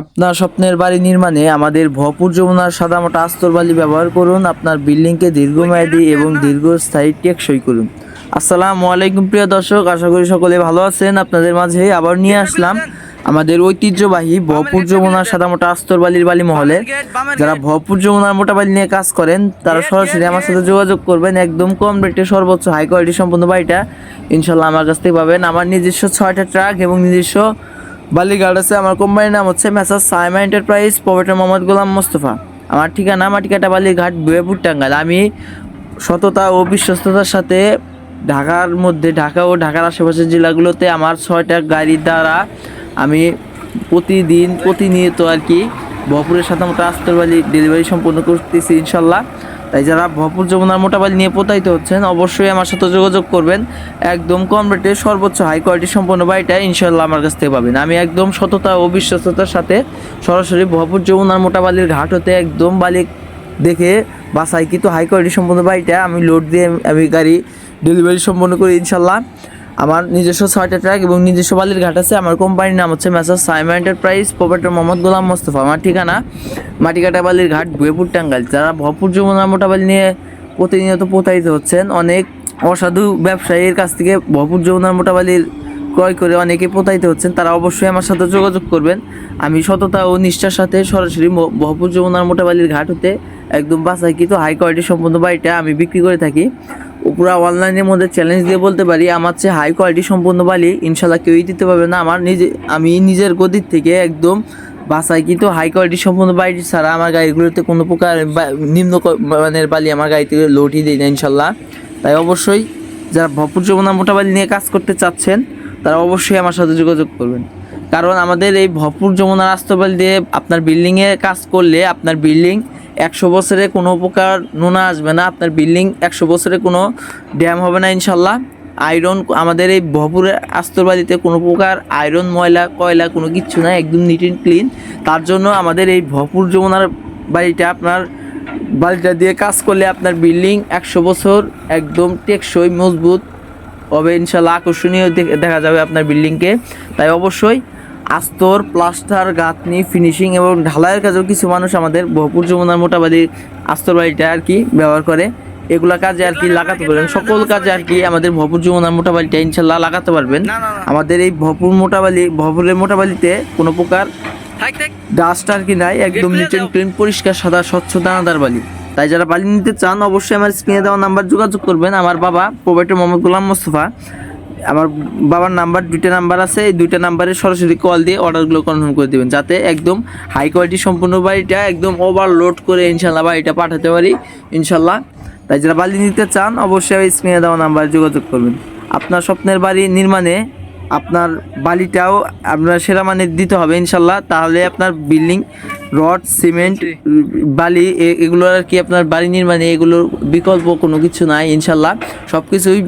আপনার স্বপ্নের বাড়ি নির্মাণে আমাদের ভরপুর যমুনার সাদামাটা আস্তর বালি ব্যবহার করুন, আপনার বিল্ডিংকে দীর্ঘমেয়াদী এবং দীর্ঘস্থায়ী টেকসই করুন। আসসালামু আলাইকুম প্রিয় দর্শক, আশা করি সকলে ভালো আছেন। আপনাদের মাঝে আবার নিয়ে আসলাম আমাদের ঐতিহ্যবাহী ভরপুর যমুনার সাদামাটা আস্তর বালির বালি মহলে। যারা ভরপুর যমুনার মোটা বালি নিয়ে কাজ করেন, তারা সরাসরি আমার সাথে যোগাযোগ করবেন। একদম কম রেটে সর্বোচ্চ হাই কোয়ালিটি সম্পন্ন বাড়িটা ইনশাল্লাহ আমার কাছ থেকে পাবেন। আমার নিজস্ব ছয়টা ট্রাক এবং নিজস্ব বালিঘাট আছে, আমার কোম্পানির নাম হচ্ছে Messrs Saima enterprise proprietor Mohammad Golam Mostafa. আমার ঠিকানা আমার মাটিকাটা বালিঘাট, বুয়েপুর টাঙ্গাইল। আমি সততা ও বিশ্বস্ততার সাথে ঢাকার মধ্যে, ঢাকা ও ঢাকার আশেপাশের জেলাগুলোতে আমার ছয়টা গাড়ির দ্বারা আমি প্রতিদিন প্রতিনিয়ত আর কি ভরপুরের সাথে আস্তর বালি ডেলিভারি সম্পন্ন করতেছি ইনশাল্লাহ। তাই যারা ভরপুর যমুনার মোটা বালি নিয়ে প্রতারিত হচ্ছেন, অবশ্যই আমার সাথে যোগাযোগ করবেন। একদম কম রেটে সর্বোচ্চ হাই কোয়ালিটি সম্পন্ন বাড়িটা ইনশাল্লাহ আমার কাছ থেকে পাবেন। আমি একদম সততা ও বিশ্বস্ততার সাথে সরাসরি ভরপুর যমুনার মোটাবালির ঘাট হতে একদম বালি দেখে বাসায় কিন্তু হাই কোয়ালিটি সম্পন্ন বাড়িটা আমি লোড দিয়ে আমি গাড়ি ডেলিভারি সম্পন্ন করি ইনশাল্লাহ আমার নিজস্ব ছয়টা ট্রাক এবং নিজস্ব বালির ঘাট আছে। আমার কোম্পানির নাম হচ্ছে Messrs Saima enterprise proprietor Mohammad Golam Mostafa. আমার ঠিকানা মাটিকাটা বালির ঘাট বুয়েপুর টাঙ্গাইল। যারা ভরপুর যমুনা মোটাবালি নিয়ে প্রতিনিয়ত প্রতারিত হচ্ছেন, অনেক অসাধু ব্যবসায়ীর কাছ থেকে ভরপুর যমুনার মোটাবালির ক্রয় করে অনেকে প্রতারিত হচ্ছেন, তারা অবশ্যই আমার সাথে যোগাযোগ করবেন। আমি সততা ও নিষ্ঠার সাথে সরাসরি ভরপুর যমুনার মোটাবালির ঘাট হতে একদম বাসাইকৃত হাই কোয়ালিটি সম্পন্ন বাড়িটা আমি বিক্রি করে থাকি। পুরো অনলাইনের মধ্যে চ্যালেঞ্জ দিয়ে বলতে পারি, আমার চেয়ে হাই কোয়ালিটি সম্পন্ন বালি ইনশাল্লাহ কেউই দিতে পারবে না। আমার নিজে, আমি নিজের গদির থেকে একদম বাসায় কিন্তু হাই কোয়ালিটি সম্পূর্ণ বাড়ি ছাড়া আমার গাড়িগুলোতে কোনো প্রকার নিম্ন মানের বালি আমার গাড়িতে লোডই দিই না ইনশাল্লাহ তাই অবশ্যই যারা ভরপুর যমুনা মোটা বালি নিয়ে কাজ করতে চাচ্ছেন, তারা অবশ্যই আমার সাথে যোগাযোগ করবেন। কারণ আমাদের এই ভরপুর যমুনা রাস্তবাল দিয়ে আপনার বিল্ডিংয়ে কাজ করলে আপনার বিল্ডিং একশো বছরে কোনো প্রকার নোনা আসবে না। আপনার বিল্ডিং একশো বছরে কোনো ড্যাম হবে না ইনশাল্লাহ। আয়রন আমাদের এই ভরপুরের আস্তরবাড়িতে কোনো প্রকার আয়রন ময়লা, কয়লা কোনো কিচ্ছু নাই, একদম নিট অ্যান্ড ক্লিন তার জন্য আমাদের এই ভরপুর যমুনার বাড়িটা আপনার বাড়িটা দিয়ে কাজ করলে আপনার বিল্ডিং একশো বছর একদম টেকসই, মজবুত হবে ইনশাল্লাহ। আকর্ষণীয় দেখা যাবে আপনার বিল্ডিংকে তাই অবশ্যই আস্তর প্লাস্টার গাঁথনি ফিনিশিং এবং ঢালাইয়ের কাজেও কিছু মানুষ আমাদের ভরপুর যমুনার মোটাবাড়ির আস্তর বাড়িটা আর কি ব্যবহার করে। এগুলা কাজে আর কি লাগাতে পারবেন। সকল কাজে আর কি আমাদের ভপুর যমুনার মোটাবালিটা ইনশাল্লাহ লাগাতে পারবেন। আমাদের এই ভরপুর মোটাবালি ভরপুরের মোটাবালিতে কোনো প্রকার ডাস্ট আর কি নাই একদম নিট অ্যান্ড ক্লিন পরিষ্কার সাদা স্বচ্ছ দানাদার বালি। তাই যারা বালি নিতে চান অবশ্যই আমার স্ক্রিনে দেওয়া নাম্বার যোগাযোগ করবেন। আমার বাবা প্রোভাইটার মোহাম্মদ গোলাম মোস্তফা। আমার বাবার নাম্বার দুইটা নাম্বার আছে এই দুইটা নাম্বারে সরাসরি কল দিয়ে অর্ডারগুলো কনফার্ম করে দেবেন যাতে একদম হাই কোয়ালিটি সম্পূর্ণ বাড়িটা একদম ওভারলোড করে ইনশাল্লাহ বাড়িটা পাঠাতে পারি ইনশাল্লাহ। তাই যারা বালি নিতে চান অবশ্যই স্ক্রিনে দেওয়া নাম্বারে যোগাযোগ করবেন। আপনার স্বপ্নের বাড়ি নির্মাণে আপনার বালিটাও আপনার সেরা মানের দিতে হবে ইনশাল্লাহ তাহলে আপনার বিল্ডিং রড সিমেন্ট বালি এ- এগুলো আর কি আপনার বাড়ি নির্মাণে এগুলোর বিকল্প কোনো কিছু নাই ইনশাল্লাহ। সব কিছুই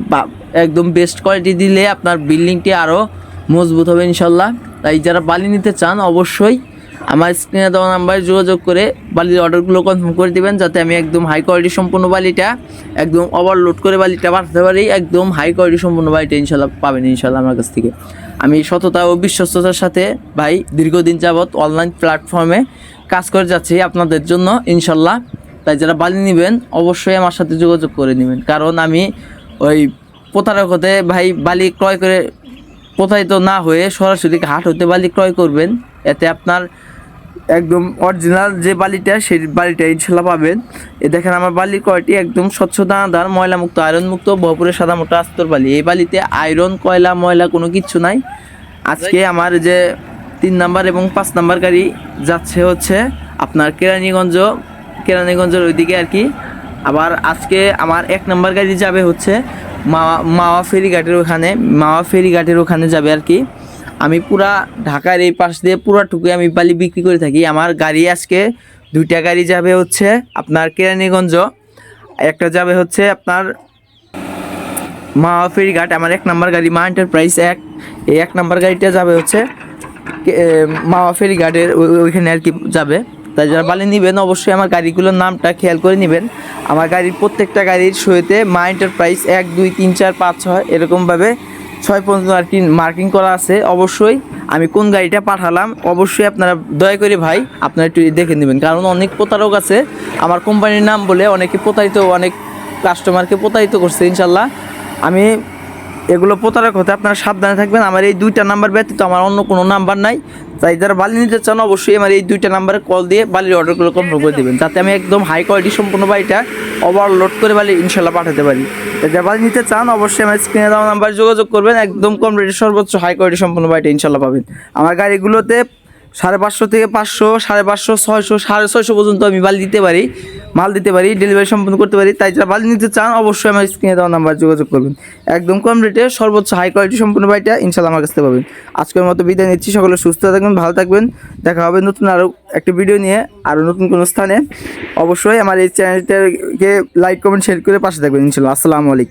একদম বেস্ট কোয়ালিটি দিলে আপনার বিল্ডিংটি আরও মজবুত হবে ইনশাল্লাহ। তাই যারা বালি নিতে চান, অবশ্যই আমার স্ক্রিনে দেওয়া নাম্বারে যোগাযোগ করে বালির অর্ডারগুলো কনফার্ম করে দিবেন, যাতে আমি একদম হাই কোয়ালিটি সম্পূর্ণ বালিটা একদম ওভারলোড করে বালিটা পাঠাতে পারি, একদম হাই কোয়ালিটি সম্পূর্ণ বালিটা ইনশাল্লাহ পাবেন ইনশাল্লাহ আমার কাছ থেকে। আমি সততা ও বিশ্বস্ততার সাথে ভাই দীর্ঘদিন যাবৎ অনলাইন প্ল্যাটফর্মে কাজ করে যাচ্ছি আপনাদের জন্য ইনশাল্লাহ। তাই যারা বালি নেবেন, অবশ্যই আমার সাথে যোগাযোগ করে নেবেন। কারণ আমি ওই প্রতারক হতে ভাই বালি ক্রয় করে প্রতারিত না হয়ে সরাসরি হাট হতে বালি ক্রয় করবেন। এতে আপনার একদম অরিজিনাল যে বালিটা, সেই বালিটা ইনশাল্লাহ পাবেন। এ দেখেন আমার বালির কয়টি? একদম স্বচ্ছ দানাদার ময়লা মুক্ত আয়রন মুক্ত ভরপুরের সাদা মোটা আস্তর বালি। এই বালিতে আয়রন, কয়লা, ময়লা কোনো কিচ্ছু নাই। আজকে আমার যে তিন নাম্বার এবং পাঁচ নাম্বার গাড়ি যাচ্ছে হচ্ছে আপনার কেরানীগঞ্জ। কেরানীগঞ্জের ওইদিকে আর কি। আবার আজকে আমার এক নাম্বার গাড়ি যাবে হচ্ছে মাওয়া মাওয়া ফেরিঘাটের ওখানে মাওয়া ফেরিঘাটের ওখানে যাবে আর কি। আমি পুরা ঢাকার এই পাশ দিয়ে পুরা পুরাটুকু আমি বালি বিক্রি করে থাকি। আমার গাড়ি আজকে দুইটা গাড়ি যাবে হচ্ছে আপনার কেরানীগঞ্জ, একটা যাবে হচ্ছে আপনার মা ফেরিঘাট আমার এক নাম্বার গাড়ি মা এন্টারপ্রাইজ এক, এই এক নাম্বার গাড়িটা যাবে হচ্ছে মাওয়া ফেরিঘাটের ওই- ওইখানে আর কি যাবে। তাই যারা বালি নেবেন, অবশ্যই আমার গাড়িগুলোর নামটা খেয়াল করে নেবেন। আমার গাড়ির প্রত্যেকটা গাড়ির সহিতে মা এন্টারপ্রাইজ এক, দুই, তিন, চার, পাঁচ, ছয় এরকমভাবে ছয় পর্যন্ত আর কি মার্কিং করা আছে। অবশ্যই আমি কোন গাড়িটা পাঠালাম, অবশ্যই আপনারা দয়া করে ভাই আপনারা একটু দেখে নেবেন। কারণ অনেক প্রতারক আছে, আমার কোম্পানির নাম বলে অনেকে প্রতারিত, অনেক কাস্টমারকে প্রতারিত করছে, ইনশাল্লাহ। আমি এগুলো প্রতারক হতে আপনারা সাবধানে থাকবেন। আমার এই দুইটা নাম্বার ব্যতীত আমার অন্য কোনো নাম্বার নাই। তাই যারা বালি নিতে চান, অবশ্যই আমার এই দুইটা নাম্বারে কল দিয়ে বালির অর্ডারগুলো কনফার্ম করে দেবেন, যাতে আমি একদম হাই কোয়ালিটি সম্পূর্ণ বাড়িটা ওভারলোড করে বালি ইনশাল্লাহ পাঠাতে পারি। যারা বালি নিতে চান, অবশ্যই আমার স্ক্রিনে দেওয়া নাম্বার যোগাযোগ করবেন। একদম কম রেটে সর্বোচ্চ হাই কোয়ালিটি সম্পূর্ণ বাড়িটা ইনশাল্লাহ পাবেন। আমার গাড়িগুলোতে সাড়ে পাঁচশো থেকে পাঁচশো, সাড়ে পাঁচশো, ছয়শো, সাড়ে ছয়শো পর্যন্ত আমি বালি দিতে পারি। মাল দিতে পারি ডেলিভারি সম্পন্ন করতে পারি। তাই যারা মাল নিতে চান, অবশ্যই আমার স্ক্রিনে দেওয়া নাম্বার যোগাযোগ করবেন। একদম কম রেটে সর্বোচ্চ হাই কোয়ালিটি সম্পূর্ণ বাড়িটা ইনশাল্লাহ আমার কাছে পাবেন। আজকের মতো বিদায় নিচ্ছি, সকলে সুস্থ থাকবেন, ভালো থাকবেন। দেখা হবে নতুন আরও একটি ভিডিও নিয়ে আরও নতুন কোনো স্থানে। অবশ্যই আমার এই চ্যানেলটাকে লাইক কমেন্ট শেয়ার করে পাশে থাকবেন ইনশাল্লাহ আসসালামু আলাইকুম।